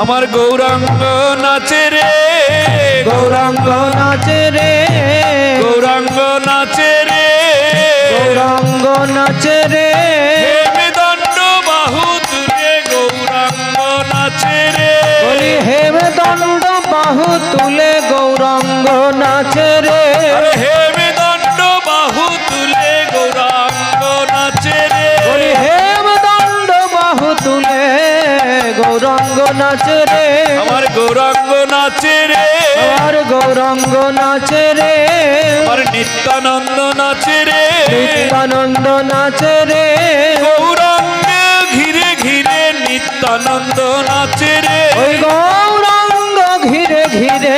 আমার গৌরাঙ্গ নাচে রে। গৌরাঙ্গ নাচে রে। গৌরাঙ্গ নাচে রে। গৌরাঙ্গ নাচে রে। দণ্ড বাহু তুলে গৌরাঙ্গ নাচে রে। বলি হেমে দণ্ড বাহু তুলে গৌরাঙ্গ নাচে রে। গৌরাঙ্গ নাচে রে। আমার গৌরাঙ্গ নাচে রে। আর গৌরাঙ্গ নাচে রে। আমার নিত্যানন্দ নাচে রে। নিত্যানন্দ নাচে রে। গৌরঙ্গ ঘিরে ঘিরে নিত্যানন্দ নাচে রে। ওই গৌরাঙ্গ ঘিরে ঘিরে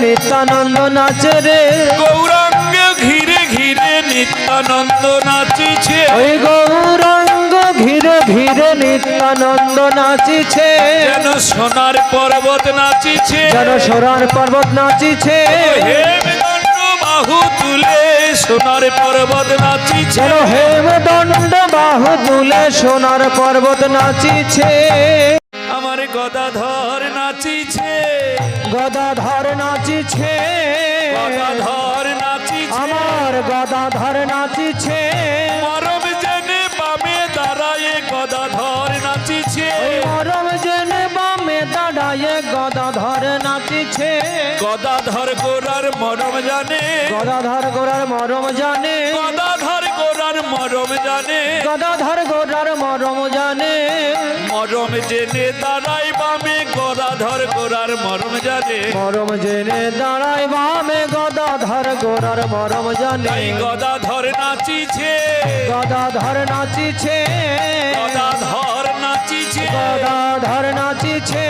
নিত্যানন্দ নাচে রে। গৌরঙ্গ ঘিরে ঘিরে নিত্যানন্দ ঘিরে নিত্যানন্দ নাচিছে। যেন সোনার পর্বত নাচিছে। যেন সোনার পর্বত নাচিছে। বাহু তুলে সোনার পর্বত নাচিছে। যেন হেমদণ্ড বাহু তুলে সোনার পর্বত নাচিছে। আমার গদাধর নাচিছে। গদাধর নাচিছে। গদাধর নাচিছে। আমার গদাধর নাচিছে। নাচিছে গদাধর গোরার মরম জানে। গদাধর গোরার মরম জানে। গদাধর গোরার মরম জানে। গদাধর গোরার মরম জানে। মরম জেনে দাঁড়াই বামে গদাধর গোরার মরম জানে। মরম জেনে দাঁড়াই বামে গদাধর গোরার মরম জানে। গদাধর নাচিছে। গদাধর নাচিছে। গদাধর নাচিছে। গদাধর নাচিছে।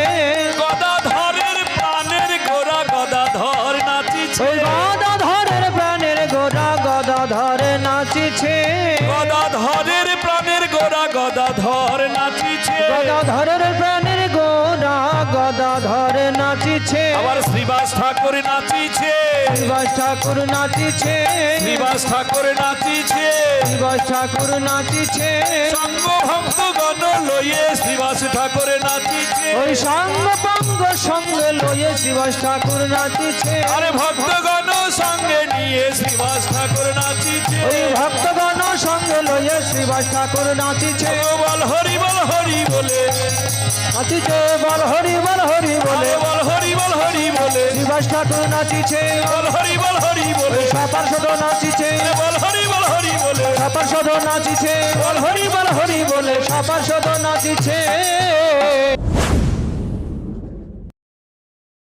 গোরা গদাধর নাচিছে। গদাধরের প্রাণের গোরা গদাধর নাচিছে। আবার শ্রীবাস ঠাকুর নাচিছে। শিবাস ঠাকুর নাচিছে। শ্রীবাস ঠাকুর নাচিছে। শিবাস ঠাকুর নাচিছে। সঙ্গ ভক্ত গণ লইয়ে শ্রীবাস ঠাকুর নাচিছে। ওই সঙ্গ পঙ্গ সঙ্গে লয়ে শিবাস ঠাকুর নাচিছে। আরে ভক্তগণ সঙ্গে নিয়ে শ্রীবাস ঠাকুর নাচিছে। ওই ভক্তগণ সঙ্গে লয়ে শ্রীবাস ঠাকুর নাচিছে। বল হরি বল হরি বলে। নাচিছে বল হরি বল হরি বলে। বল হরি বল হরি বলে। শ্রীবাস ঠাকুর নাচিছে। বল হরি বল হরি বলে। সাপার সদ নাচিছে। বল হরি বল হরি বলে। সাপার সদ নাচিছে। বল হরি বল হরি বলে। সাপার সদ নাচিছে।